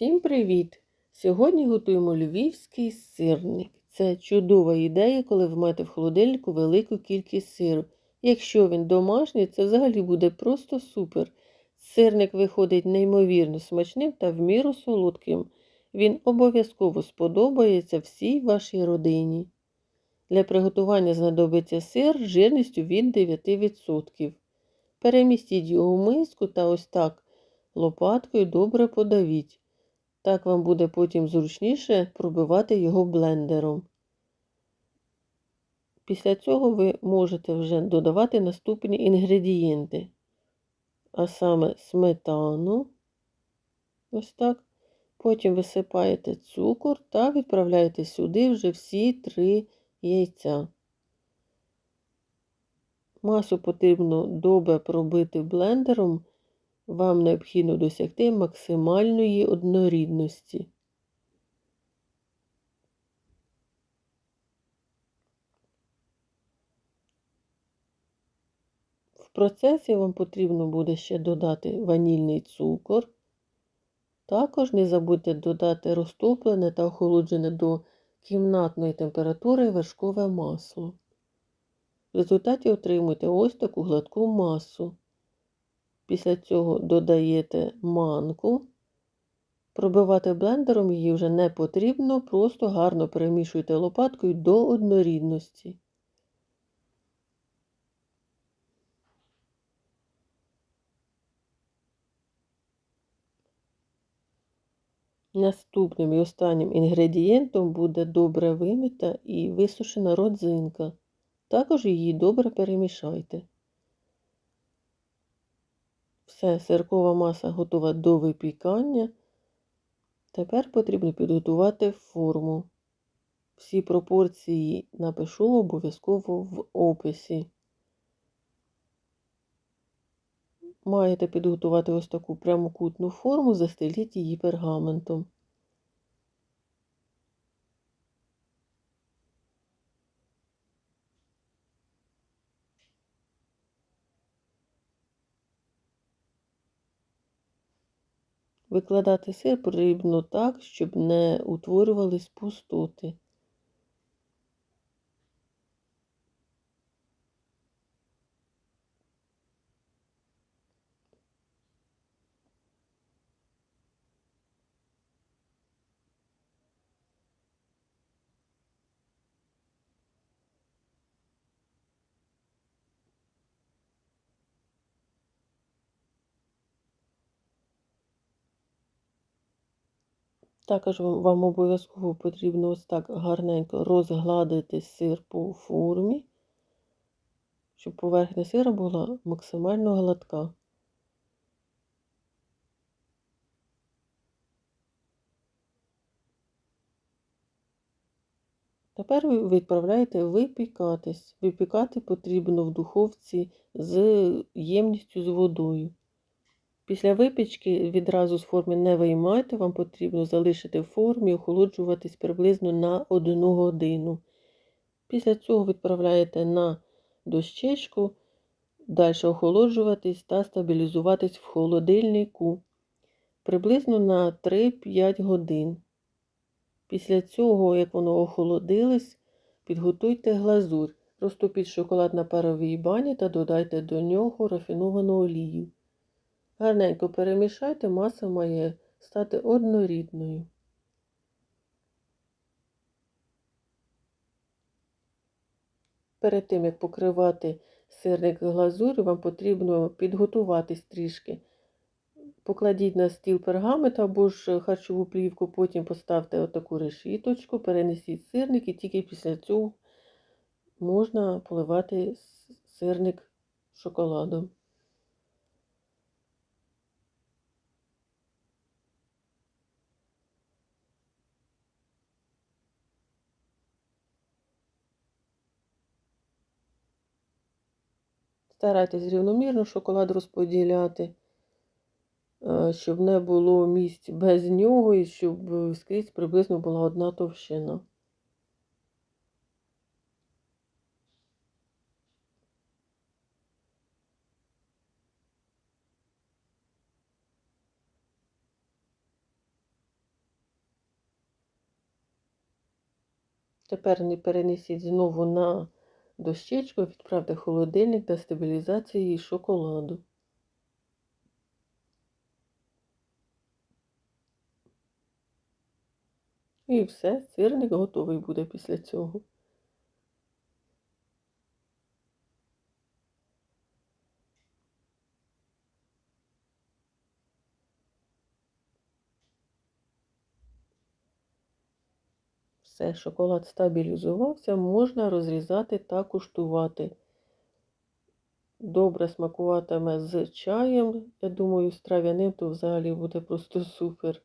Всім привіт! Сьогодні готуємо львівський сирник. Це чудова ідея, коли ви маєте в холодильнику велику кількість сиру. Якщо він домашній, це взагалі буде просто супер. Сирник виходить неймовірно смачним та в міру солодким. Він обов'язково сподобається всій вашій родині. Для приготування знадобиться сир жирністю від 9%. Перемістіть його в миску та ось так лопаткою добре подавіть. Так вам буде потім зручніше пробивати його блендером. Після цього ви можете вже додавати наступні інгредієнти, а саме сметану, ось так. Потім висипаєте цукор та відправляєте сюди вже всі три яйця. Масу потрібно добре пробити блендером вам необхідно досягти максимальної однорідності. В процесі вам потрібно буде ще додати ванільний цукор. Також не забудьте додати розтоплене та охолоджене до кімнатної температури вершкове масло. В результаті отримуєте ось таку гладку масу. Після цього додаєте манку. Пробивати блендером її вже не потрібно, просто гарно перемішуйте лопаткою до однорідності. Наступним і останнім інгредієнтом буде добре вимита і висушена родзинка. Також її добре перемішайте. Все, сиркова маса готова до випікання. Тепер потрібно підготувати форму. Всі пропорції напишу обов'язково в описі. Маєте підготувати ось таку прямокутну форму, застеліть її пергаментом. Викладати сир потрібно так, щоб не утворювались пустоти. Також вам обов'язково потрібно ось так гарненько розгладити сир по формі, щоб поверхня сира була максимально гладка. Тепер ви відправляєте випікатись. Випікати потрібно в духовці з ємністю з водою. Після випічки відразу з форми не виймайте, вам потрібно залишити в формі, охолоджуватись приблизно на 1 годину. Після цього відправляєте на дощечку, далі охолоджуватись та стабілізуватись в холодильнику приблизно на 3-5 годин. Після цього, як воно охолодилось, підготуйте глазурь. Розтопіть шоколад на паровій бані та додайте до нього рафіновану олію. Гарненько перемішайте, маса має стати однорідною. Перед тим, як покривати сирник глазур'ю, вам потрібно підготуватись трішки. Покладіть на стіл пергамент або ж харчову плівку, потім поставте отаку решіточку, перенесіть сирник і тільки після цього можна поливати сирник шоколадом. Старайтесь рівномірно шоколад розподіляти, е, щоб не було місць без нього і щоб е, скрізь приблизно була одна товщина. Тепер не перенесіть знову на дощечку, відправте холодильник для стабілізації шоколаду. І все, сирник готовий буде після цього. Все, шоколад стабілізувався, можна розрізати та куштувати. Добре смакуватиме з чаєм. Я думаю, з трав'яним то взагалі буде просто супер.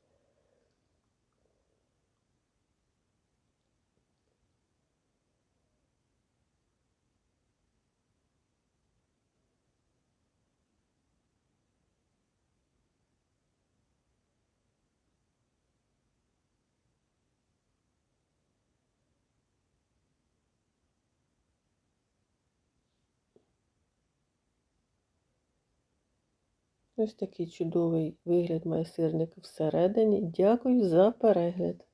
Ось такий чудовий вигляд має сирник всередині. Дякую за перегляд!